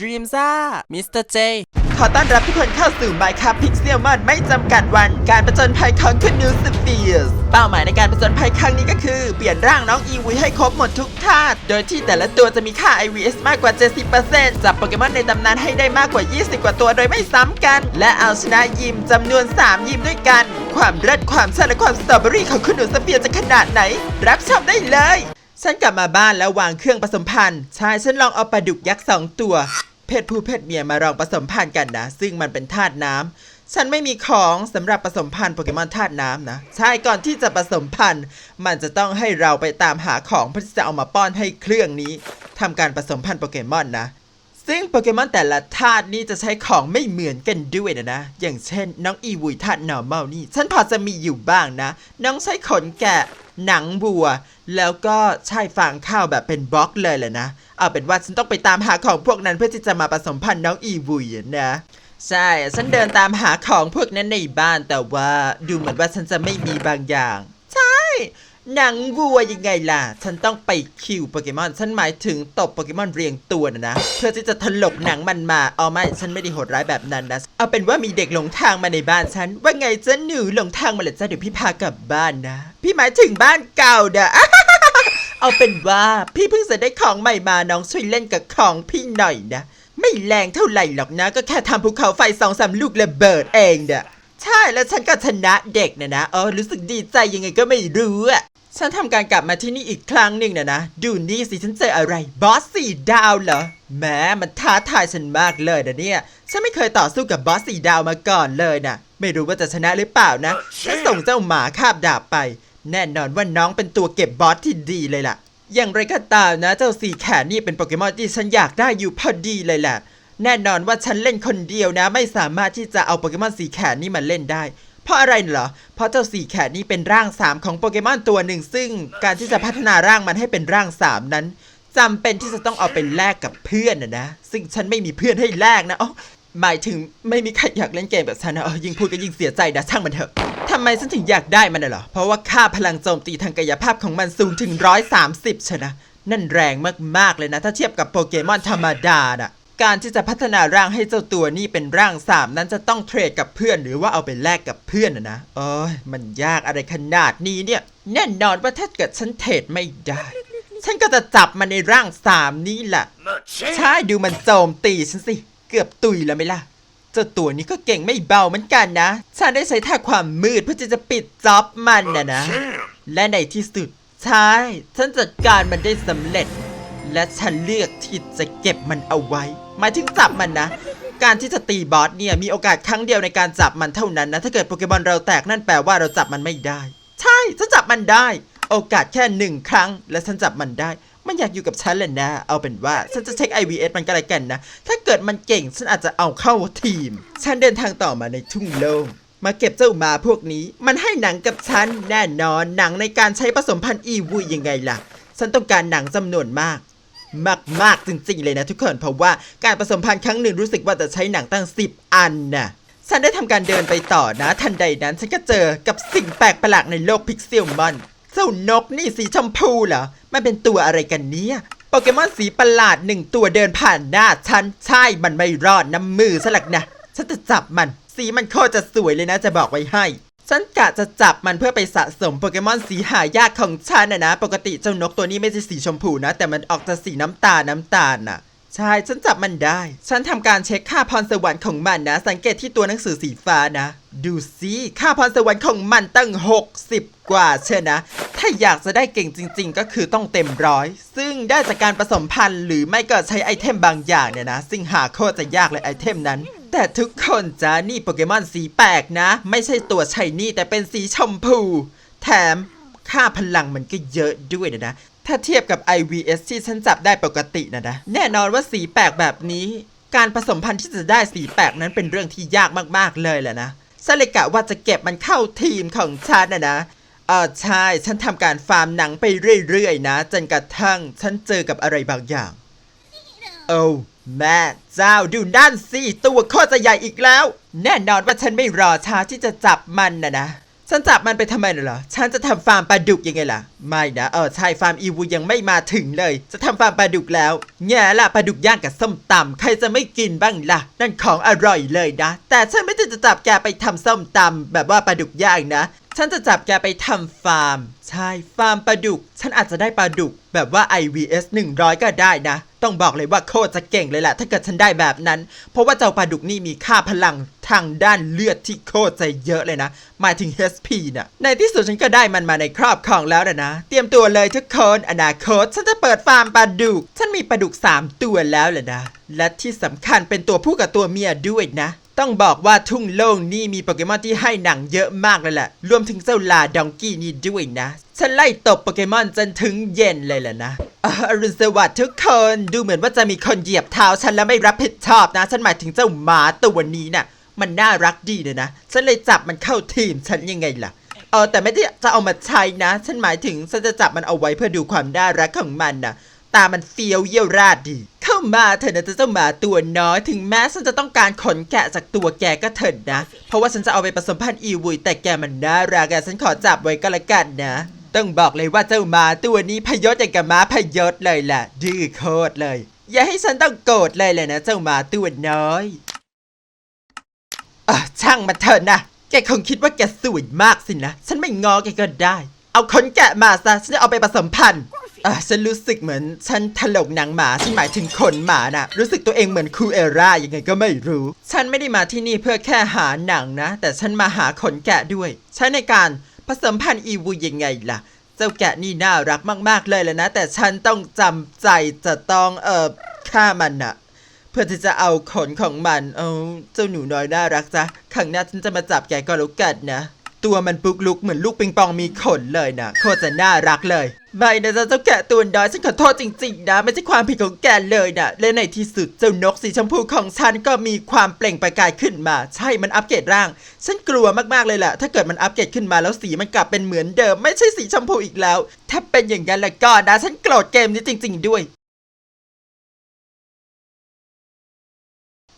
Dream ซ่ามิสเตอร์เจขอต้อนรับทุกคนเข้าสู่ Minecraft Pixelmon ไม่จำกัดวัน การประจนภัยของคุณนิวสเปียสเป้าหมายในการประจนภัยครั้งนี้ก็คือ เปลี่ยนร่างน้องอีวีให้ครบหมดทุกธาตุ โดยที่แต่ละตัวจะมีค่า IVS มากกว่า 70%จับโปเกมอนในตำนานให้ได้มากกว่า 20 กว่าตัวโดยไม่ซ้ำกัน และเอาชนะยิมจำนวน 3 ยิมด้วยกัน ความเลิศความซ่าและความสตรอเบอรี่ของคุณนิวสเปียจะขนาดไหน รับชมได้เลย ฉันกลับมาบ้านแล้ววางเครื่องผสมพันธุ์ใช่ฉันลองเอาปลาดุกยักษ์สองตัว เพศผู้เพศเมียมาลองผสมพันธุ์กันนะ ซึ่งมันเป็นธาตุน้ำฉันไม่มีของสำหรับผสมพันธุ์โปเกมอนธาตุน้ำนะ ใช่ก่อนที่จะผสมพันธุ์ มันจะต้องให้เราไปตามหาของเพื่อที่จะเอามาป้อนให้เครื่องนี้ทำการผสมพันธุ์โปเกมอนนะ ซึ่งโปเกมอนแต่ละธาตุนี่จะใช้ของไม่เหมือนกันด้วยนะนะ อย่างเช่น น้องอีวุยธาตุ normal นี่ ฉันพอจะมีอยู่บ้างนะ น้องใช้ขนแกะ หนังบัว แล้วก็ใช่ฟางข้าวแบบเป็นบล็อกเลยแหละนะ เอาเป็นว่าฉันต้องไปตามหาของพวกนั้นเพื่อที่จะมาผสมพันธุ์น้องอีวุยนะ ใช่ ฉันเดินตามหาของพวกนั้นในบ้านแต่ว่าดูเหมือนว่าฉันจะไม่มีบางอย่าง ใช่ หนังวัวยังไงล่ะ ฉันต้องไปคิวโปเกมอน ฉันหมายถึงตบโปเกมอนเรียงตัวนะนะ เพื่อที่จะถลกหนังมันมา เอาไม่ ฉันไม่ได้โหดร้ายแบบนั้นนะ เอาเป็นว่ามีเด็กหลงทางมาในบ้านฉัน ว่าไงจะหนูหลงทางมาเลยจ้ะเดี๋ยวพี่พากลับบ้านนะ พี่หมายถึงบ้านเก่าเด้อเอาเป็นว่าพี่เพิ่งจะได้ของใหม่มา น้องช่วยเล่นกับของพี่หน่อยนะ ไม่แรงเท่าไหร่หรอกนะ ก็แค่ทำภูเขาไฟสองสามลูกระเบิดเองเด้อ ใช่แล้วฉันก็ชนะเด็กนะนะเออรู้สึกดีใจยังไงก็ไม่รู้อะฉันทำการกลับมาที่นี่อีกครั้งหนึ่งนะนะ ดูนี่สิฉันเจออะไรบอสสี่ดาวเหรอแหมมันท้าทายฉันมากเลยนะเนี่ย ฉันไม่เคยต่อสู้กับบอสสี่ดาวมาก่อนเลยนะไม่รู้ว่าจะชนะหรือเปล่านะฉันส่งเจ้าหมาคาบดาบไป แน่นอนว่าน้องเป็นตัวเก็บบอสที่ดีเลยล่ะ อย่างไรก็ตามนะ เจ้าสี่แขนนี่เป็นโปเกมอนที่ฉันอยากได้อยู่พอดีเลยแหละ แน่นอนว่าฉันเล่นคนเดียวนะ ไม่สามารถที่จะเอาโปเกมอนสีแขนนี่มาเล่นได้ เพราะอะไรเหรอ เพราะเจ้าสีแขนนี่เป็นร่าง3ของโปเกมอนตัวหนึ่ง ซึ่งการที่จะพัฒนาร่างมันให้เป็นร่าง3นั้นจำเป็นที่จะต้องเอาไปแลกกับเพื่อนนะนะ ซึ่งฉันไม่มีเพื่อนให้แลกนะอ๋อหมายถึงไม่มีใครอยากเล่นเกมแบบฉันนะเออยิ่งพูดก็ยิ่งเสียใจนะช่างมันเถอะทำไมฉันถึงอยากได้มันน่ะเหรอ เพราะว่าค่าพลังโจมตีทางกายภาพของมันสูงถึง 130ชนะ นั่นแรงมากๆเลยนะ ถ้าเทียบกับโปเกมอนธรรมดาน่ะ การที่จะพัฒนาร่างให้เจ้าตัวนี้เป็นร่างสามนั้นจะต้องเทรดกับเพื่อนหรือว่าเอาไปแลกกับเพื่อนนะนะโอ้ยมันยากอะไรขนาดนี้เนี่ย แน่นอนว่าถ้าเกิดฉันเทรดไม่ได้ ฉันก็จะจับมันในร่างสามนี้แหละใช่ดูมันโจมตีฉันสิ เกือบตุยแล้วไหมล่ะเจ้าตัวนี้ก็เก่งไม่เบาเหมือนกันนะ ฉันได้ใช้ท่าความมืดเพื่อที่จะปิดจ็อบมันนะนะ และในที่สุดใช่ฉันจัดการมันได้สำเร็จ และฉันเลือกที่จะเก็บมันเอาไว้ หมายถึงจับมันนะ การที่จะตีบอสเนี่ยมีโอกาสครั้งเดียวในการจับมันเท่านั้นนะ ถ้าเกิดโปเกมอนเราแตกนั่นแปลว่าเราจับมันไม่ได้ ใช่ฉันจับมันได้ โอกาสแค่หนึ่งครั้ง และฉันจับมันได้ มันอยากอยู่กับฉันแหละนะ เอาเป็นว่าฉันจะเช็ค IVS มันก็แล้วกันนะ ถ้าเกิดมันเก่งฉันอาจจะเอาเข้าทีม ฉันเดินทางต่อมาในทุ่งโล่งมาเก็บเจ้าหมาพวกนี้ มันให้หนังกับฉันแน่นอนหนังในการใช้ผสมพันธุ์อีวูยังไงล่ะ ฉันต้องการหนังจำนวนมาก มากมากๆจริงๆเลยนะทุกคนเพราะว่าการผสมพันธุ์ครั้งหนึ่งรู้สึกว่าจะใช้หนังตั้ง 10 อันน่ะฉันได้ทำการเดินไปต่อนะ ทันใดนั้นฉันก็เจอกับสิ่งแปลกประหลาดในโลกพิกเซลมอนเจ้านกนี่สีชมพูเหรอ มันเป็นตัวอะไรกันเนี่ยโปเกมอนสีประหลาดหนึ่งตัวเดินผ่านหน้าฉันใช่มันไม่รอดน้ำมือสลักนะฉันจะจับมัน สีมันโคตรจะสวยเลยนะจะบอกไว้ให้ ฉันกะจะจับมันเพื่อไปสะสมโปเกมอนสีหายากของฉันนะนะ ปกติเจ้านกตัวนี้ไม่ใช่สีชมพูนะ แต่มันออกจะสีน้ำตาลน้ำตาลน่ะ ใช่ ฉันจับมันได้ ฉันทำการเช็คค่าพรสวรรค์ของมันนะ สังเกตที่ตัวหนังสือสีฟ้านะ ดูสิค่าพรสวรรค์ของมันตั้ง 60 กว่าเชยวนะ ถ้าอยากจะได้เก่งจริง ๆ ก็คือต้องเต็มร้อย ซึ่งได้จากการผสมพันธุ์หรือไม่ก็ใช้ไอเทมบางอย่างเนี่ยนะ ซึ่งหาโคตรจะยากเลยไอเทมนั้น แต่ทุกคนจ้านี่โปเกมอนสีแปลกนะ ไม่ใช่ตัวชายนี่แต่เป็นสีชมพู แถมค่าพลังมันก็เยอะด้วยนะนะ ถ้าเทียบกับ IVS ที่ฉันจับได้ปกตินะนะ แน่นอนว่าสีแปลกแบบนี้ การผสมพันธุ์ที่จะได้สีแปลกนั้นเป็นเรื่องที่ยากมากๆเลยแหละนะฉันเลยกะว่าจะเก็บมันเข้าทีมของฉันนะนะเออใช่ ฉันทำการฟาร์มหนังไปเรื่อยๆนะ จนกระทั่งฉันเจอกับอะไรบางอย่างโอ้ แม่เจ้าดูนั่นสิตัวโคตรจะใหญ่อีกแล้ว แน่นอนว่าฉันไม่รอช้าที่จะจับมันนะนะ ฉันจับมันไปทำไมน่ะเหรอ ฉันจะทำฟาร์มปลาดุกยังไงล่ะ ไม่นะ เออใช่ฟาร์มอีวูยังไม่มาถึงเลย จะทำฟาร์มปลาดุกแล้วแง่ละปลาดุกย่างกับส้มตำใครจะไม่กินบ้างล่ะ นั่นของอร่อยเลยนะ แต่ฉันไม่ได้จะจับแกไปทำส้มตำแบบว่าปลาดุกย่างนะ ฉันจะจับแกไปทำฟาร์ม ใช่ ฟาร์มปลาดุก ฉันอาจจะได้ปลาดุก แบบว่า IVS 100 ก็ได้นะ ต้องบอกเลยว่าโคตรจะเก่งเลยแหละ ถ้าเกิดฉันได้แบบนั้น เพราะว่าเจ้าปลาดุกนี่มีค่าพลังทางด้านเลือดที่โคตรจะเยอะเลยนะ หมายถึง HP น่ะ ในที่สุดฉันก็ได้มันมาในครอบครองแล้วนะนะ เตรียมตัวเลยทุกคน อนาคตฉันจะเปิดฟาร์มปลาดุก ฉันมีปลาดุก 3 ตัวแล้วแหละนะ และที่สำคัญเป็นตัวผู้กับตัวเมียด้วยนะ ต้องบอกว่าทุ่งโล่งนี่มีโปเกมอนที่ให้หนังเยอะมากเลยแหละ รวมถึงเจ้าลาดองกี้นี่ด้วยนะ ฉันไล่ตบโปเกมอนจนถึงเย็นเลยแหละนะอรุณสวัสดิ์ทุกคน ดูเหมือนว่าจะมีคนเหยียบเท้าฉันแล้วไม่รับผิดชอบนะ ฉันหมายถึงเจ้าหมาตัวนี้น่ะ มันน่ารักดีเลยนะ ฉันเลยจับมันเข้าทีมฉันยังไงล่ะ เออแต่ไม่ได้จะเอามาใช้นะ ฉันหมายถึงฉันจะจับมันเอาไว้เพื่อดูความน่ารักของมันนะตามันเฟี้ยวเยี่ยวราดดี เข้ามาเถอะนะเจ้าหมาตัวน้อยถึงแม้ฉันจะต้องการขนแกะจากตัวแกก็เถิดนะ เพราะว่าฉันจะเอาไปผสมพันธุ์อีวุยแต่แกมันน่ารักอะฉันขอจับไว้ก็แล้วกันนะ ต้องบอกเลยว่าเจ้าหมาตัวนี้พยศอย่างกับม้าพยศเลยแหละดื้อโคตรเลย อย่าให้ฉันต้องโกรธเลยเลยนะเจ้าหมาตัวน้อยเออช่างมาเถอะนะแกคงคิดว่าแกสวยมากสินะฉันไม่งอแกก็ได้ เอาขนแกะมาซะฉันจะเอาไปผสมพันธุ์ อฉันรู้สึกเหมือนฉันถลกหนังหมา ฉันหมายถึงขนหมานะรู้สึกตัวเองเหมือนคูเอร่ายังไงก็ไม่รู้ ฉันไม่ได้มาที่นี่เพื่อแค่หาหนังนะ แต่ฉันมาหาขนแกะด้วย ใช้ในการผสมพันธุ์อีวูยังไงล่ะ เจ้าแกะนี่น่ารักมาก ๆ เลยแหละนะ แต่ฉันต้องจำใจจะต้องเออฆ่ามันน่ะเพื่อที่จะเอาขนของมัน เอาเจ้าหนูน้อยน่ารักจ้ะครั้งหน้าฉันจะมาจับแกก็แล้วกันนะ ตัวมันปุกลุกเหมือนลูกปิงปองมีขนเลยนะโคตรจะน่ารักเลยไม่นะเจ้าแกะตัวน้อยฉันขอโทษจริงๆนะ ไม่ใช่ความผิดของแกเลยนะและในที่สุดเจ้านกสีชมพูของฉันก็มีความเปล่งประกายขึ้นมา ใช่มันอัปเกรดร่าง ฉันกลัวมากๆเลยแหละถ้าเกิดมันอัปเกรดขึ้นมาแล้วสีมันกลับเป็นเหมือนเดิม ไม่ใช่สีชมพูอีกแล้ว ถ้าเป็นอย่างนั้นล้วก็นะฉันโกรธเกมนี้จริง ๆ ด้วย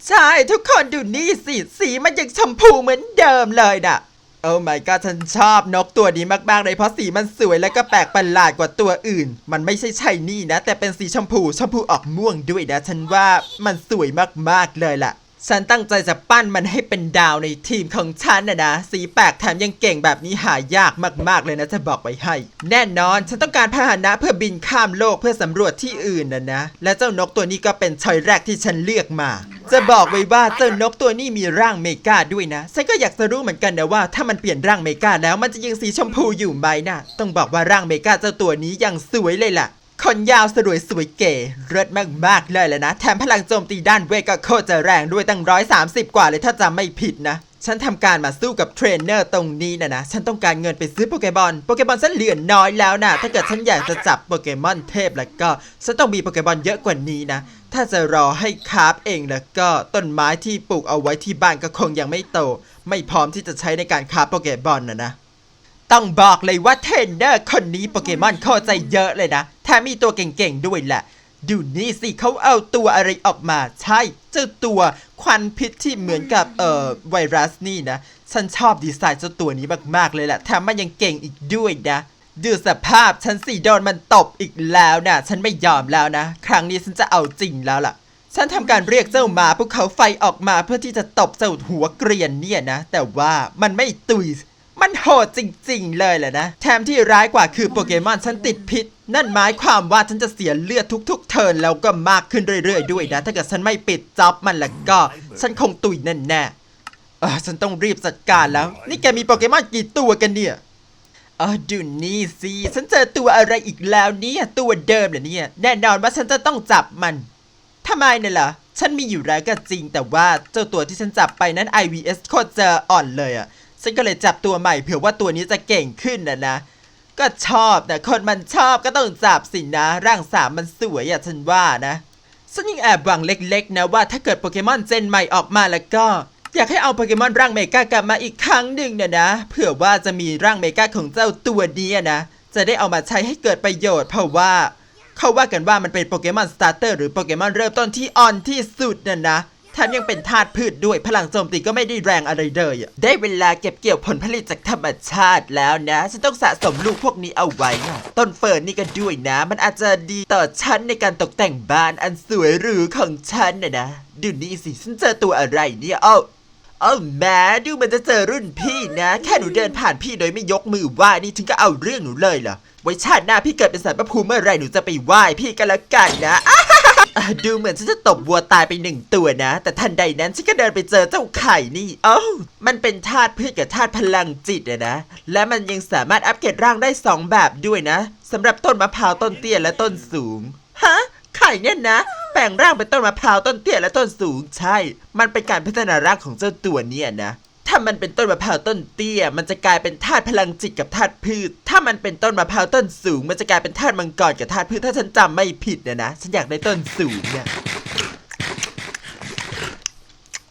ใช่ทุกคนดูนี่สิสีมันยังชมพูเหมือนเดิมเลยน่ะ โอ้ my god ฉันชอบนกตัวนี้มากๆเลยเพราะสีมันสวยและก็แปลกประหลาดกว่าตัวอื่น มันไม่ใช่ชายนี่นะ แต่เป็นสีชมพูชมพูออกม่วงด้วยนะ ฉันว่ามันสวยมากๆเลยล่ะ ฉันตั้งใจจะปั้นมันให้เป็นดาวในทีมของฉันนะนะ สีแปลกแถมยังเก่งแบบนี้หายากมากๆเลยนะจะบอกไว้ให้ แน่นอนฉันต้องการพาหนะเพื่อบินข้ามโลกเพื่อสำรวจที่อื่นนะนะ และเจ้านกตัวนี้ก็เป็นชอยแรกที่ฉันเลือกมา จะบอกไว้ว่าเจ้านกตัวนี้มีร่างเมกาด้วยนะ ฉันก็อยากจะรู้เหมือนกันนะว่าถ้ามันเปลี่ยนร่างเมกาแล้วมันจะยังสีชมพูอยู่ไหมนะต้องบอกว่าร่างเมกาเจ้าตัวนี้ยังสวยเลยล่ะ ขนยาวสรวยสวยเก๋เลิศมากๆเลยแหละนะ แถมพลังโจมตีด้านเวทก็โคตรจะแรงด้วยตั้งร้อยสามสิบกว่าเลยถ้าจำไม่ผิดนะฉันทำการมาสู้กับเทรนเนอร์ตรงนี้นะนะ ฉันต้องการเงินไปซื้อโปเกมอน โปเกมอนฉันเหลือน้อยแล้วนะ ถ้าเกิดฉันอยากจะจับโปเกมอนเทพแล้วก็ ฉันต้องมีโปเกมอนเยอะกว่านี้นะ ถ้าจะรอให้คาฟเองแล้วก็ต้นไม้ที่ปลูกเอาไว้ที่บ้านก็คงยังไม่โต ไม่พร้อมที่จะใช้ในการคาฟโปเกมอนนะนะ ต้องบอกเลยว่าเทรนเนอร์คนนี้โปเกมอนเข้าใจเยอะเลยนะ ถมมีตัวเก่งๆด้วยแหละ ดูนี่สิเขาเอาตัวอะไรออกมา ใช่เจ้าตัวควันพิษที่เหมือนกับเอ่อไวรัสนี่นะ ฉันชอบดีไซน์เจ้าตัวนี้มากๆเลยแหละแถมมันยังเก่งอีกด้วยนะดูสภาพฉันสี่โดนมันตบอีกแล้วนะฉันไม่ยอมแล้วนะ ครั้งนี้ฉันจะเอาจริงแล้วล่ะ ฉันทำการเรียกเจ้าหมาภูเขาไฟออกมาเพื่อที่จะตบเจ้าหัวเกรียนเนี่ยนะ แต่ว่ามันไม่ตุยมันโหดจริงๆเลยแหละนะ แถมที่ร้ายกว่าคือโปเกมอนฉันติดพิษ นั่นหมายความว่าฉันจะเสียเลือดทุก ๆ เทิร์นแล้วก็มากขึ้นเรื่อย ๆ ด้วยนะ ถ้าเกิดฉันไม่ปิดจ็อบมันแล้วก็ ฉันคงตุยแน่ๆเออฉันต้องรีบจัดการแล้ว นี่แกมีโปเกมอนกี่ตัวกันเนี่ยเออดูนี่สิฉันเจอตัวอะไรอีกแล้วเนี่ยตัวเดิมเหรอเนี่ยแน่นอนว่าฉันจะต้องจับมันทำไมเนี่ยล่ะฉันมีอยู่แล้วก็จริง แต่ว่าเจ้าตัวที่ฉันจับไปนั้น IVS โคตรจะอ่อนเลยอะ่ะฉันก็เลยจับตัวใหม่เผื่อว่าตัวนี้จะเก่งขึ้นนะนะ ก็ชอบแต่คนมันชอบก็ต้องจับสินะ ร่างสามมันสวยอะฉันว่านะฉันยังแอบหวังเล็กๆ นะว่าถ้าเกิดโปเกมอนเจนใหม่ออกมาแล้วก็ อยากให้เอาโปเกมอนร่างเมกากลับมาอีกครั้งหนึ่งนี่ยนะเผื่อว่าจะมีร่างเมกาของเจ้าตัวนี้นะ จะได้เอามาใช้ให้เกิดประโยชน์เพราะว่า เขาว่ากันว่ามันเป็นโปเกมอนสตาร์เตอร์หรือโปเกมอนเริ่มต้นที่อ่อนที่สุดนะนะ แถมยังเป็นธาตุพืชด้วยพลังโจมตีก็ไม่ได้แรงอะไรเลยอะได้เวลาเก็บเกี่ยวผลผลิตจากธรรมชาติแล้วนะ ฉันต้องสะสมลูกพวกนี้เอาไว้นะต้นเฟิร์นนี่ก็ด้วยนะ มันอาจจะดีต่อฉันในการตกแต่งบ้านอันสวยหรูของฉันนะนะดูนี่สิฉันเจอตัวอะไรเนี่ยเอ้าเอ้าแหม่ดูมันจะเจอรุ่นพี่นะ แค่หนูเดินผ่านพี่โดยไม่ยกมือไหว้นี่ถึงก็เอาเรื่องหนูเลยเหรอไว้ชาติหน้าพี่เกิดเป็นสัตว์ประภูมิเมื่อไรหนูจะไปไหว้พี่กันละกันนะ ดูเหมือนฉันจะตบวัวตายไปหนึ่งตัวนะ แต่ทันใดนั้นฉันก็เดินไปเจอเจ้าไข่นี่ เอ้า มันเป็นธาตุพืชกับธาตุพลังจิตอะนะ และมันยังสามารถอัปเกรดร่างได้สองแบบด้วยนะสำหรับต้นมะพร้าวต้นเตี้ยและต้นสูง ฮะ ไข่เนี่ยนะ แปลงร่างเป็นต้นมะพร้าวต้นเตี้ยและต้นสูง ใช่ มันเป็นการพัฒนาร่างของเจ้าตัวเนี่ยนะ ถ้ามันเป็นต้นมะพร้าวต้นเตี้ย มันจะกลายเป็นธาตุพลังจิตกับธาตุพืช ถ้ามันเป็นต้นมะพร้าวต้นสูง มันจะกลายเป็นธาตุมังกรกับธาตุพืช ถ้าฉันจำไม่ผิดนะนะ ฉันอยากได้ต้นสูงเนี่ย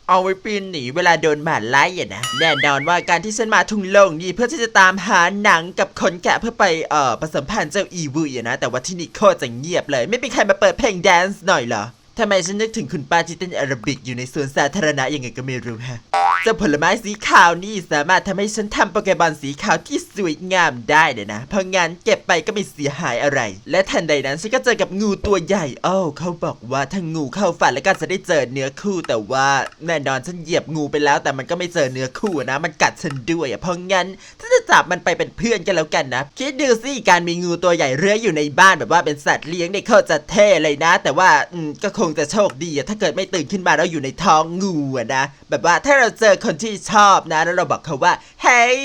เอาไว้ปีนหนีเวลาโดนหมาไล่อะนะ แน่นอนว่าการที่ฉันมาทุ่งโล่งนี่เพื่อที่จะตามหาหนังกับขนแกะเพื่อไปเอ่อผสมพันธุ์เจ้าอีวุยอะนะ แต่ว่าที่นี่โคตรจะเงียบเลย ไม่มีใครมาเปิดเพลงแดนซ์หน่อยเหรอ ทำไมฉันนึกถึงคุณป้าที่เต้นแอโรบิกอยู่ในสวนสาธารณะยังไงก็ไม่รู้ฮะเจ้าผลไม้สีขาวนี่สามารถทำให้ฉันทำโปเกมอนสีขาวที่สวยงามได้เลยนะ เพราะงั้นเก็บไปก็ไม่เสียหายอะไร และทันใดนั้นฉันก็เจอกับงูตัวใหญ่อ้าวเขาบอกว่าถ้างูเข้าฝันแล้วก็จะได้เจอเนื้อคู่ แต่ว่าแน่นอนฉันเหยียบงูไปแล้ว แต่มันก็ไม่เจอเนื้อคู่นะ มันกัดฉันด้วยเพราะงั้นฉันจะจับมันไปเป็นเพื่อนกันแล้วกันนะ คิดดูสิการมีงูตัวใหญ่เรื้อยอยู่ในบ้านแบบว่าเป็นสัตว์เลี้ยงเนี่ยเขาจะเท่เลยนะ แต่ว่าอืมก็คงจะโชคดีอะถ้าเกิดไม่ตื่นขึ้นมาแล้วอยู่ในท้องงูอะนะ แบบว่าถ้าเราเจอคนที่ชอบนะ แล้วเราบอกเขาว่า เฮ้ย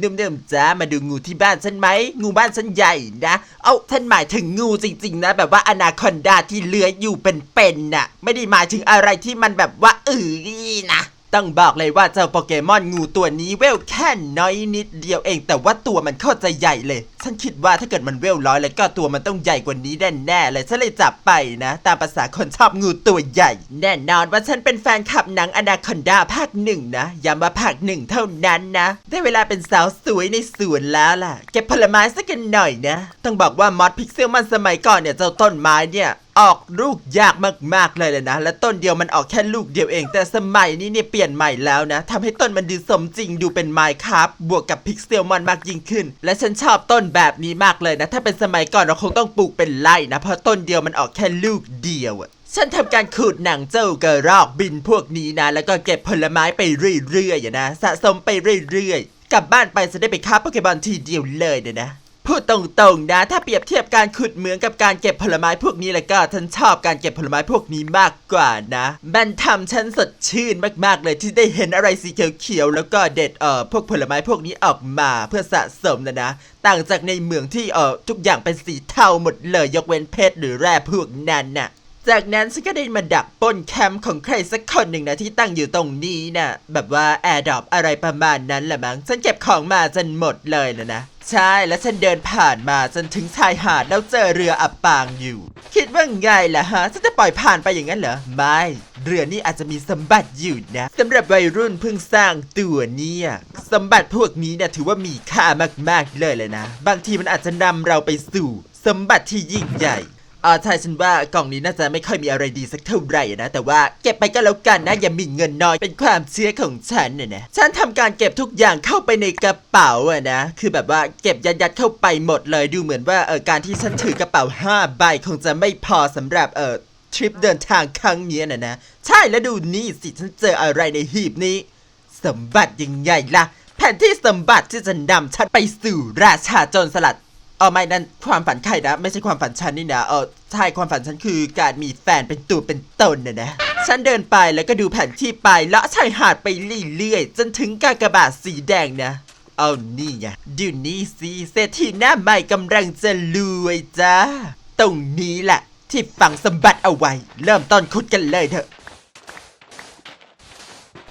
นุ่มๆจ้ามาดูงูที่บ้านฉันไหม งูบ้านฉันใหญ่นะ เอาท่านหมายถึงงูจริงๆนะ แบบว่าอนาคอนดาที่เลื้อยอยู่เป็นๆน่ะ ไม่ได้หมายถึงอะไรที่มันแบบว่าอือนะต้องบอกเลยว่าเจ้าโปเกมอนงูตัวนี้เวลแค่น้อยนิดเดียวเอง แต่ว่าตัวมันโคตรจะใหญ่เลย ฉันคิดว่าถ้าเกิดมันเวลร้อยแล้วก็ตัวมันต้องใหญ่กว่านี้แน่ๆเลยฉันเลยจับไปนะ ตามภาษาคนชอบงูตัวใหญ่ แน่นอนว่าฉันเป็นแฟนคลับหนังอนาคอนดาภาคหนึ่งนะย้ำว่าภาคหนึ่งเท่านั้นนะ ได้เวลาเป็นสาวสวยในสวนแล้วล่ะ เก็บผลไม้สักกันหน่อยนะ ต้องบอกว่ามอดพิกเซลมันสมัยก่อนเนี่ยเจ้าต้นไม้เนี่ยออกลูกยากมากๆเลยเลยนะ และต้นเดียวมันออกแค่ลูกเดียวเอง แต่สมัยนี้เนี่ยเปลี่ยนใหม่แล้วนะทำให้ต้นมันดูสมจริงดูเป็นไมค์ครับบวกกับพิกเซลมอนมากยิ่งขึ้น และฉันชอบต้นแบบนี้มากเลยนะ ถ้าเป็นสมัยก่อนเราคงต้องปลูกเป็นไร่นะ เพราะต้นเดียวมันออกแค่ลูกเดียวอะฉันทำการขูดหนังเจ้ากระรอกบินพวกนี้นะ แล้วก็เก็บผลไม้ไปเรื่อยๆอะนะ สะสมไปเรื่อยๆ กลับบ้านไปจะได้ไปค้าโปเกมอนทีเดียวเลยเนยนะ พูดตรงๆนะ ถ้าเปรียบเทียบการขุดเหมืองกับการเก็บผลไม้พวกนี้แล้วก็ฉันชอบการเก็บผลไม้พวกนี้มากกว่านะ มันทำฉันสดชื่นมากๆเลยที่ได้เห็นอะไรสีเขียวๆแล้วก็เด็ดเอ่อพวกผลไม้พวกนี้ออกมาเพื่อสะสมนะนะ ต่างจากในเมืองที่เอ่อทุกอย่างเป็นสีเทาหมดเลยยกเว้นเพชรหรือแร่พวกนั้นน่ะ จากนั้นฉันก็ได้มาดักปล้นแคมป์ของใครสักคนหนึ่งนะที่ตั้งอยู่ตรงนี้นะแบบว่าแอร์ดรอปอะไรประมาณนั้นแหละมั้งฉันเก็บของมาจนหมดเลยนะนะใช่แล้วฉันเดินผ่านมาจนถึงชายหาดแล้วเจอเรืออับปางอยู่ คิดว่าไงล่ะฮะฉันจะปล่อยผ่านไปอย่างนั้นเหรอไม่เรือนี่อาจจะมีสมบัติอยู่นะสำหรับวัยรุ่นเพิ่งสร้างตัวเนี่ยสมบัติพวกนี้เนี่ยถือว่ามีค่ามากๆเลยเลยนะ บางทีมันอาจจะนำเราไปสู่ สมบัติที่ยิ่งใหญ่ อ่าใช่ฉันว่ากล่องนี้น่าจะไม่ค่อยมีอะไรดีสักเท่าไหร่นะ แต่ว่าเก็บไปก็แล้วกันนะ อย่ามิ่นเงินน้อยเป็นความเชื่อของฉันนะนะฉันทำการเก็บทุกอย่างเข้าไปในกระเป๋าอะนะ คือแบบว่าเก็บยัดยัดๆเข้าไปหมดเลยดูเหมือนว่าเออการที่ฉันถือกระเป๋า5ใบคงจะไม่พอสำหรับเออทริปเดินทางครั้งนี้นะนะ ใช่แล้วดูนี่สิฉันเจออะไรในหีบนี้ สมบัติยังไงล่ะ แผนที่สมบัติที่จะนำฉันไปสู่ราชาโจรสลัด เออไม่นั่นความฝันใครนะ ไม่ใช่ความฝันฉันนี่นะเออใช่ความฝันฉันคือการมีแฟนเป็นตัวเป็นตนนะนะฉันเดินไปแล้วก็ดูแผนที่ไปเลาะชายหาดไปเรื่อยๆจนถึงกากบาทสีแดงนะ เอานี่ไงดูนี่สิเศรษฐีหน้าใหม่กำลังจะรวยจ้าตรงนี้แหละที่ฝังสมบัติเอาไว้ เริ่มต้นขุดกันเลยเถอะ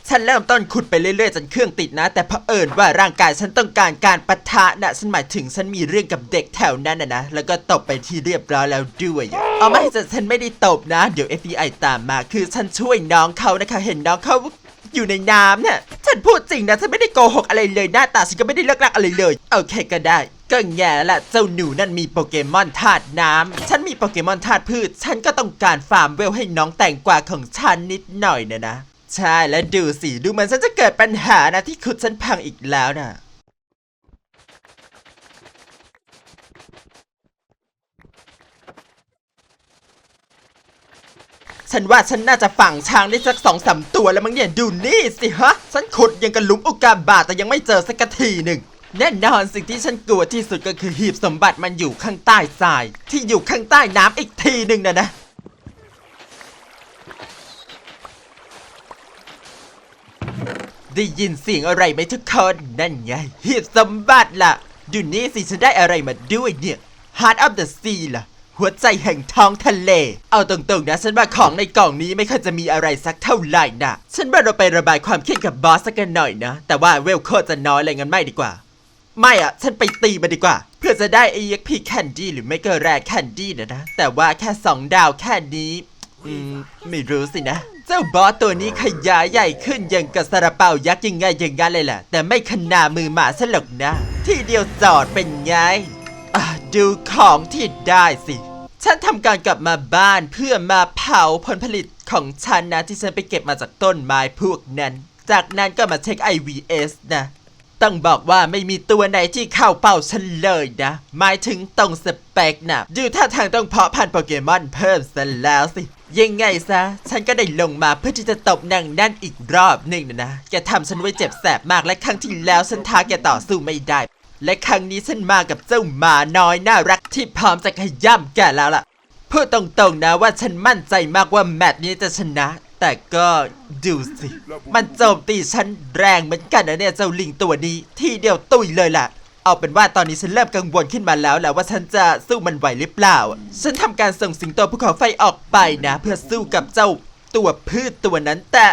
ฉันเริ่มต้นขุดไปเรื่อยๆจนเครื่องติดนะ แต่เผอิญว่าร่างกายฉันต้องการการปะทะนะฉันหมายถึงฉันมีเรื่องกับเด็กแถวนั้นนะนะแล้วก็ตบไปที่เรียบร้อยแล้วด้วยเอาไม่แต่ฉันไม่ได้ตบนะ เดี๋ยว FBI ตามมาคือฉันช่วยน้องเขานะคะเห็นน้องเขาอยู่ในน้ำเนี่ยฉันพูดจริงนะฉันไม่ได้โกหกอะไรเลยหน้าตาฉันก็ไม่ได้เลิกลักอะไรเลยโอเคก็ได้ก็แง่ละเจ้าหนูนั่นมีโปเกมอนธาตุน้ำ ฉันมีโปเกมอนธาตุพืช ฉันก็ต้องการฟาร์มเวลให้น้องแต่งกว่าของฉันนิดหน่อยนะนะ ใช่แล้วดูสิดูเหมือนฉันจะเกิดปัญหานะที่ขุดฉันพังอีกแล้วนะฉันว่าฉันน่าจะฝังช้างได้สักสองสามตัวแล้วมั้งเนี่ยดูนี่สิฮะ ฉันขุดยังกับหลุมอุกกาบาตแต่ยังไม่เจอสักทีหนึ่งแน่นอนสิ่งที่ฉันกลัวที่สุดก็คือหีบสมบัติมันอยู่ข้างใต้ทราย ที่อยู่ข้างใต้น้ำอีกทีหนึ่งนะนะ ได้ยินเสียงอะไรไหมทุกคนนั่นไงหีบสมบัติล่ะ ดูนี่สิฉันได้อะไรมาด้วยเนี่ย Heart of the Sea ล่ะ หัวใจแห่งท้องทะเล เอาตรงๆนะ ฉันว่าของในกล่องนี้ไม่ค่อยจะมีอะไรสักเท่าไหร่นะ ฉันว่าเราไประบายความเครียดกับบอสสักกันหน่อยนะ แต่ว่าเวลโคตรจะน้อยอะไรงั้นไม่ดีกว่า ไม่อะฉันไปตีมันดีกว่า เพื่อจะได้ EXP Candy หรือไม่ก็แร Candy นะนะ แต่ว่าแค่2ดาวแค่นี้ อืม ไม่รู้สินะ เจ้าบอสตัวนี้ขยายใหญ่ขึ้นยังกับซาลาเปายักษ์ยังไงอย่างนั้นเลยแหละแต่ไม่ขนามือหมาสลกนะ ที่เดียวจอดเป็นไงอะดูของที่ได้สิ ฉันทำการกลับมาบ้านเพื่อมาเผาผลผลิตของฉันนะ ที่ฉันไปเก็บมาจากต้นไม้พวกนั้น จากนั้นก็มาเช็ค IVS นะ ต้องบอกว่าไม่มีตัวไหนที่เข้าเป้าฉันเลยนะหมายถึงตรงสเปคนะดูท่าทางต้องเพาะพันธุ์โปเกมอนเพิ่มซะแล้วสิ ยังไงซะ ฉันก็ได้ลงมาเพื่อที่จะตบนางนั่นอีกรอบหนึ่งนะนะ แกทำฉันไว้เจ็บแสบมากและครั้งที่แล้วฉันท้าแกต่อสู้ไม่ได้ และครั้งนี้ฉันมากับเจ้าหมาน้อยน่ารักที่พร้อมจะขย่ำแกแล้วล่ะ พูดตรงๆนะว่าฉันมั่นใจมากว่าแมตช์นี้จะชนะ แต่ก็ดูสิ มันโจมตีฉันแรงเหมือนกันนะเนี่ยเจ้าลิงตัวนี้ ที่เดียวตุยเลยล่ะ เอาเป็นว่าตอนนี้ฉันเริ่มกังวลขึ้นมาแล้วแหละว่าฉันจะสู้มันไหวหรือเปล่า ฉันทำการส่งสิงโตภูเขาไฟออกไปนะ เพื่อสู้กับเจ้าตัวพืชตัวนั้นแต่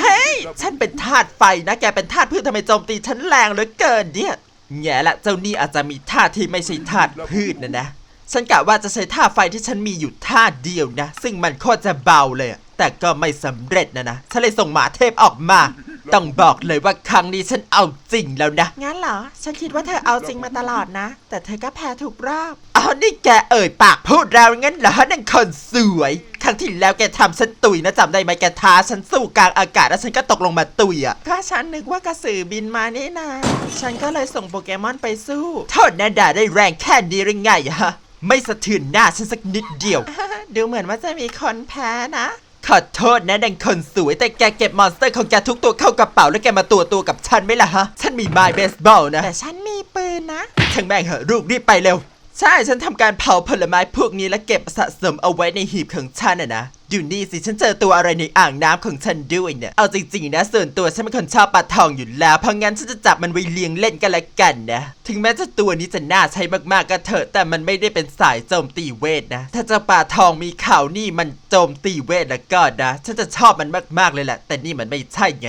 เฮ้ยฉันเป็นธาตุไฟนะแกเป็นธาตุพืชทำไมโจมตีฉันแรงเหลือเกินเนี่ยแง่ละเจ้านี่อาจจะมีท่าที่ไม่ใช่ธาตุพืชนะนะฉันกะว่าจะใช้ท่าไฟที่ฉันมีอยู่ท่าเดียวนะ ซึ่งมันโคตรจะเบาเลย แต่ก็ไม่สำเร็จนะนะฉันเลยส่งหมาเทพออกมา ต้องบอกเลยว่าครั้งนี้ฉันเอาจริงแล้วนะ งั้นเหรอ ฉันคิดว่าเธอเอาจริงมาตลอดนะ แต่เธอก็แพ้ถูกรอบเอานี่แกเอ่ยปากพูดเรางั้นเหรอนั่นคนสวย ครั้งที่แล้วแกทำฉันตุยนะจำได้ไหมแกท้าฉันสู้กลางอากาศแล้วฉันก็ตกลงมาตุยอะ ก็ฉันนึกว่ากระสือบินมานี่นา ฉันก็เลยส่งโปเกมอนไปสู้ โทษนะด่าได้แรงแค่นี้หรือไงฮะ ไม่สะเทือนหน้าฉันสักนิดเดียว ดูเหมือนว่าจะมีคนแพ้นะ ขอโทษนะดังคนสวย แต่แกเก็บมอนสเตอร์ของแกทุกตัวเข้ากระเป๋าแล้วแกมาตัวตัวกับฉันไหมล่ะฮะ ฉันมีไม้เบสบอลนะ แต่ฉันมีปืนนะช่างแม่งเหอะลูกรีบไปเร็ว ใช่ฉันทำการเผาผลไม้พวกนี้แล้วเก็บสะสมเอาไว้ในหีบของฉันอะนะ ดูนี่สิฉันเจอตัวอะไรในอ่างน้ำของฉันด้วยเนี่ย เอาจริงๆนะส่วนตัวฉันเป็นคนชอบปลาทองอยู่แล้ว เพราะงั้นฉันจะจับมันไว้เลี้ยงเล่นกันละกันนะ ถึงแม้จะตัวนี้จะน่าใช้มากๆก็เถอะ แต่มันไม่ได้เป็นสายโจมตีเวทนะ ถ้าเจ้าปลาทองมีข่าวนี่มันโจมตีเวทแล้วก็นะ ฉันจะชอบมันมากๆเลยแหละ แต่นี่มันไม่ใช่ไง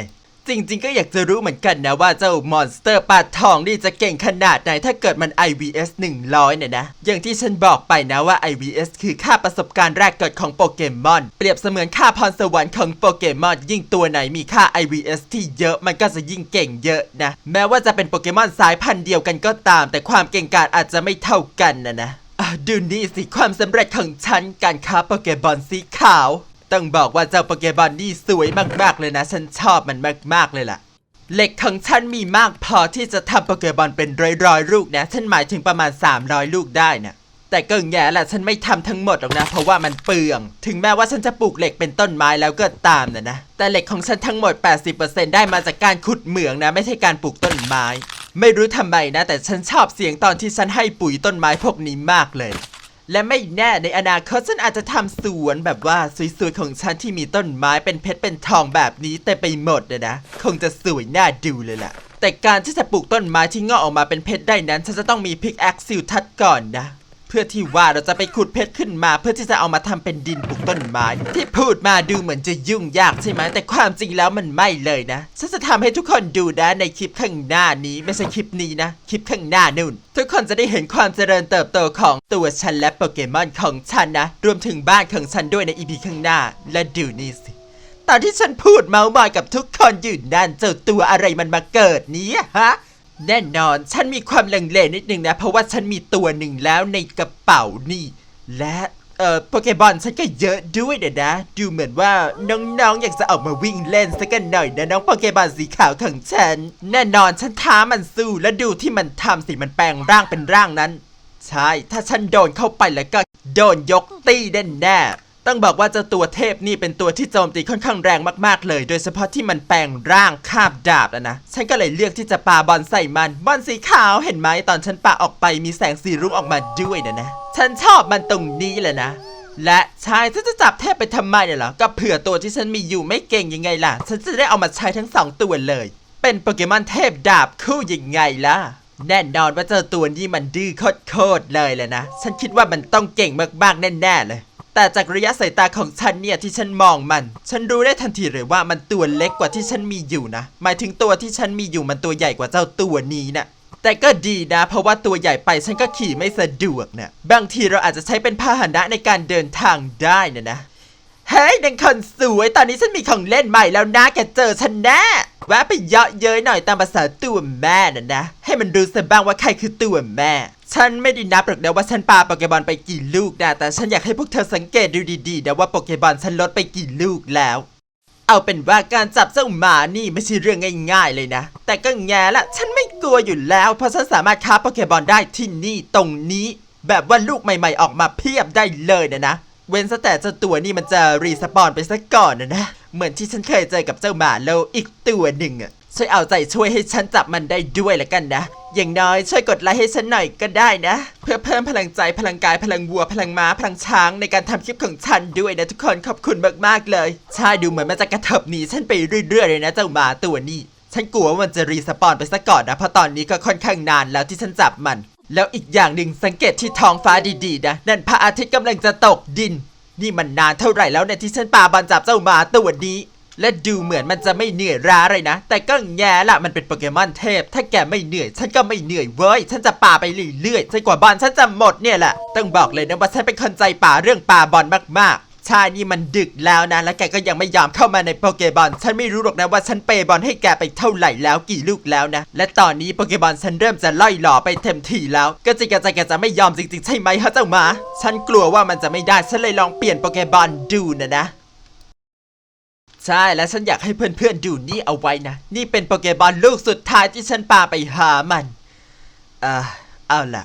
จริง ๆ ก็อยากจะรู้เหมือนกันนะว่าเจ้ามอนสเตอร์ปลาทองนี่จะเก่งขนาดไหนถ้าเกิดมัน IVS 100 เนี่ยนะ อย่างที่ฉันบอกไปนะว่า IVS คือค่าประสบการณ์แรกเกิดของโปเกมอน เปรียบเสมือนค่าพรสวรรค์ของโปเกมอน ยิ่งตัวไหนมีค่า IVS ที่เยอะมันก็จะยิ่งเก่งเยอะนะ แม้ว่าจะเป็นโปเกมอนสายพันธุ์เดียวกันก็ตาม แต่ความเก่งกาจอาจจะไม่เท่ากันนะนะอะดูนี่สิความสำเร็จของฉันการค้าโปเกมอนสีขาว ต้องบอกว่าเจ้าโปเกมอนนี่สวยมากๆเลยนะ ฉันชอบมันมากๆเลยล่ะ เหล็กของฉันมีมากพอที่จะทำโปเกมอนเป็นร้อยๆลูกนะ ฉันหมายถึงประมาณ 300 ลูกได้นะแต่ก็แง่แหละฉันไม่ทำทั้งหมดหรอกนะ เพราะว่ามันเปลือง ถึงแม้ว่าฉันจะปลูกเหล็กเป็นต้นไม้แล้วก็ตามนะนะ แต่เหล็กของฉันทั้งหมด 80%ได้มาจากการขุดเหมืองนะ ไม่ใช่การปลูกต้นไม้ ไม่รู้ทำไมนะ แต่ฉันชอบเสียงตอนที่ฉันให้ปุ๋ยต้นไม้พวกนี้มากเลย และไม่แน่ในอนาคตฉันอาจจะทำสวนแบบว่าสวยๆของฉันที่มีต้นไม้เป็นเพชรเป็นทองแบบนี้เต็มไปหมดเลยนะ คงจะสวยน่าดูเลยล่ะ แต่การที่จะปลูกต้นไม้ที่งอกออกมาเป็นเพชรได้นั้น ฉันจะต้องมีพิกแอคซิลทัดก่อนนะ เพื่อที่ว่าเราจะไปขุดเพชรขึ้นมา เพื่อที่จะเอามาทำเป็นดินปลูกต้นไม้ที่พูดมาดูเหมือนจะยุ่งยากใช่ไหมแต่ความจริงแล้วมันไม่เลยนะฉันจะทำให้ทุกคนดูนะในคลิปข้างหน้านี้ไม่ใช่คลิปนี้นะคลิปข้างหน้านู่น ทุกคนจะได้เห็นความเจริญเติบโตของตัวฉันและโปเกมอนของฉันนะ รวมถึงบ้านของฉันด้วยในอีพีข้างหน้าและดูนี่สิตอนที่ฉันพูดเมาส์มอยกับทุกคนอยู่นั่นเจ้าตัวอะไรมันมาเกิดนี้ฮะ แน่นอนฉันมีความลังเลนิดนึงนะ เพราะว่าฉันมีตัวหนึ่งแล้วในกระเป๋านี่ และเอ่อโปเกบอลฉันก็เยอะด้วยเดี๋ยนะ ดูเหมือนว่าน้องๆ อยากจะออกมาวิ่งเล่นสักกันหน่อยนะน้องโปเกบอลสีขาวของฉัน แน่นอนฉันท้ามันสู้และดูที่มันทำสิมันแปลงร่างเป็นร่างนั้น ใช่ ถ้าฉันโดนเข้าไปแล้วก็โดนยกตี้แน่แน่ๆ ต้องบอกว่าเจ้าตัวเทพนี่เป็นตัวที่โจมตีค่อนข้างแรงมากๆเลย โดยเฉพาะที่มันแปลงร่างคาบดาบอะนะ ฉันก็เลยเลือกที่จะปาบอลใส่มัน บอลสีขาวเห็นไหมตอนฉันปาออกไปมีแสงสีรุ้งออกมาด้วยนะนะ ฉันชอบมันตรงนี้แหละนะและชายฉันจะจับเทพไปทำไมเนี่ยเหรอก็เผื่อตัวที่ฉันมีอยู่ไม่เก่งยังไงล่ะ ฉันจะได้เอามาใช้ทั้งสองตัวเลย เป็นโปเกมอนเทพดาบคู่ยังไงล่ะ แน่นอนว่าเจ้าตัวนี้มันดื้อโคตรๆเลยแหละนะ ฉันคิดว่ามันต้องเก่งมากๆแน่ๆเลย แต่จากระยะสายตาของฉันเนี่ยที่ฉันมองมัน ฉันรู้ได้ทันทีเลยว่ามันตัวเล็กกว่าที่ฉันมีอยู่นะ หมายถึงตัวที่ฉันมีอยู่มันตัวใหญ่กว่าเจ้าตัวนี้นะแต่ก็ดีนะ เพราะว่าตัวใหญ่ไปฉันก็ขี่ไม่สะดวกนะบางทีเราอาจจะใช้เป็นพาหนะในการเดินทางได้นะนะเฮ้ยนังคนสวยตอนนี้ฉันมีของเล่นใหม่แล้วนะแกเจอฉันแน่แวะไปเยาะเย้ยหน่อยตามภาษาตัวแม่น่ะนะ ให้มันรู้สึกบ้างว่าใครคือตัวแม่ ฉันไม่ได้นับหรอกนะว่าฉันปาโปเกมอนไปกี่ลูกนะแต่ฉันอยากให้พวกเธอสังเกตดูดีๆนะว่าโปเกมอนฉันลดไปกี่ลูกแล้ว เอาเป็นว่าการจับเจ้าหมานี่ไม่ใช่เรื่องง่ายๆเลยนะ แต่ก็แง่ละฉันไม่กลัวอยู่แล้ว เพราะฉันสามารถค้าโปเกมอนได้ที่นี่ตรงนี้ แบบว่าลูกใหม่ๆออกมาเพียบได้เลยนะนะเว้นซะแต่เจ้าตัวนี่มันจะรีสปอนไปซะก่อนนะนะ เหมือนที่ฉันเคยเจอกับเจ้าหมาโลอีกตัวหนึ่งอะ ช่วยเอาใจช่วยให้ฉันจับมันได้ด้วยละกันนะ อย่างน้อยช่วยกดไลค์ให้ฉันหน่อยก็ได้นะ เพื่อเพิ่มพลังใจพลังกายพลังวัว พลังม้าพลังช้างในการทำคลิปของฉันด้วยนะทุกคนขอบคุณมากๆเลย ใช่ดูเหมือนมันจะกระเถิบหนีฉันไปเรื่อยๆเลยนะเจ้าหมาตัวนี้ ฉันกลัวว่ามันจะรีสปอนไปซะก่อนนะเพราะตอนนี้ก็ค่อนข้างนานแล้วที่ฉันจับมัน แล้วอีกอย่างหนึ่งสังเกตที่ท้องฟ้าดีๆนะนั่นพระอาทิตย์กำลังจะตกดิน นี่มันนานเท่าไหร่แล้วเนี่ยที่ฉันปาบอลจับเจ้าหมาตัวนี้ และดูเหมือนมันจะไม่เหนื่อยล้าเลยนะ แต่ก็แง่ละมันเป็นโปเกมอนเทพ ถ้าแกไม่เหนื่อย ฉันก็ไม่เหนื่อยเว้ย ฉันจะป่าไปเรื่อยๆจนกว่าบอลฉันจะหมดเนี่ยแหละต้องบอกเลยนะว่าฉันเป็นคนใจป่าเรื่องป่าบอลมากๆใช่นี่มันดึกแล้วนะ และแกก็ยังไม่ยอมเข้ามาในโปเกบอล ฉันไม่รู้หรอกนะว่าฉันเปย์บอลให้แกไปเท่าไหร่แล้วกี่ลูกแล้วนะ และตอนนี้โปเกบอลฉันเริ่มจะล่อยหล่อไปเต็มที่แล้ว ก็จริงๆแกจะไม่ยอมจริงๆใช่ไหมฮะเจ้าหมา ฉันกลัวว่ามันจะไม่ได้ ฉันเลยลองเปลี่ยนโปเกบอลดูนะนะ ใช่และฉันอยากให้เพื่อนๆดูนี่เอาไว้นะ นี่เป็นโปเกบอลลูกสุดท้ายที่ฉันปาไปหามันอ่าเอาล่ะ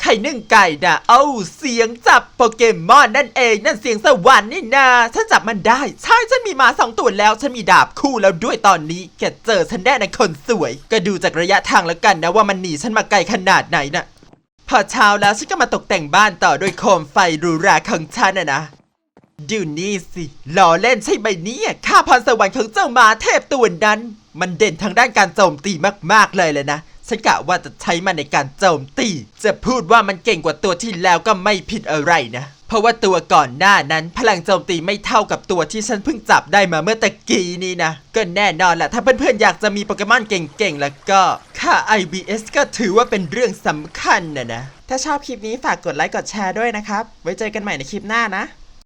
ไข่นึ่งไก่นะเอาเสียงจับโปเกมอนนั่นเอง นั่นเสียงสวรรค์นี่นาฉันจับมันได้ ใช่ฉันมีมาสองตัวแล้ว ฉันมีดาบคู่แล้วด้วยตอนนี้ แกเจอฉันแน่ในะคนสวย ก็ดูจากระยะทางแล้วกันนะว่ามันหนีฉันมาไกลขนาดไหนน่ะพอเช้าแล้วฉันก็มาตกแต่งบ้านต่อด้วยโคมไฟรูราของฉันนะนะ ดูนี่สิล้อเล่นใช่ไหมเนี่ยข้าพรสวรรค์ของเจ้ามาเทพตัวนั้น มันเด่นทางด้านการโจมตีมากๆเลยเลยนะ ฉันกะว่าจะใช้มันในการโจมตี จะพูดว่ามันเก่งกว่าตัวที่แล้วก็ไม่ผิดอะไรนะ เพราะว่าตัวก่อนหน้านั้น พลังโจมตีไม่เท่ากับตัวที่ฉันเพิ่งจับได้มาเมื่อตะกี้นี้นะ ก็แน่นอนแหละถ้าเพื่อนๆอยากจะมีโปเกมอนเก่งๆแล้วก็ค่า IBS ก็ถือว่าเป็นเรื่องสำคัญนะนะ ถ้าชอบคลิปนี้ฝากกดไลค์กดแชร์ด้วยนะครับ ไว้เจอกันใหม่ในคลิปหน้านะ